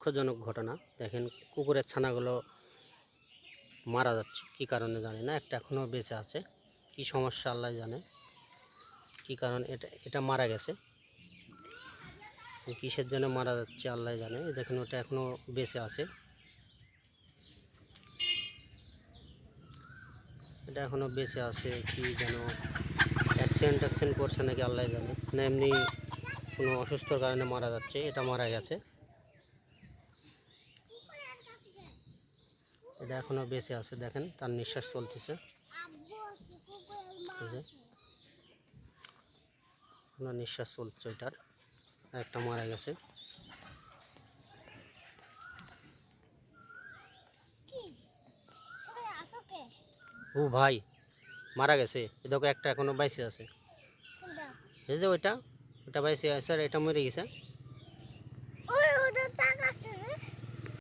দুঃখজনক ঘটনা। দেখেন কুকুরের ছানাগুলো মারা যাচ্ছে, কি কারণে জানি না, একটা এখনও বেঁচে আছে। কি সমস্যা, আল্লাহ জানে। কি কারণ, এটা এটা মারা গেছে। কিসের জন্য মারা যাচ্ছে, আল্লাহ জানে। দেখেন ওটা এখনও বেঁচে আছে। এটা এখনও বেঁচে আছে, কি যেন অ্যাক্সিডেন্ট ট্যাক্সিডেন্ট করছে নাকি, আল্লাহ জানে। না, এমনি কোনো অসুস্থর কারণে মারা যাচ্ছে, এটা মারা গেছে। এটা এখনও বেঁচে আছে দেখেন তার নিঃশ্বাস চলতেছে। নিঃশ্বাস চলছে এটার একটা মারা গেছে। ও ভাই মারা গেছে। দেখো একটা এখনও বাইসে আছে। এই যে ওইটা ওটা বাইসে আছে আর এটা মরে গেছে।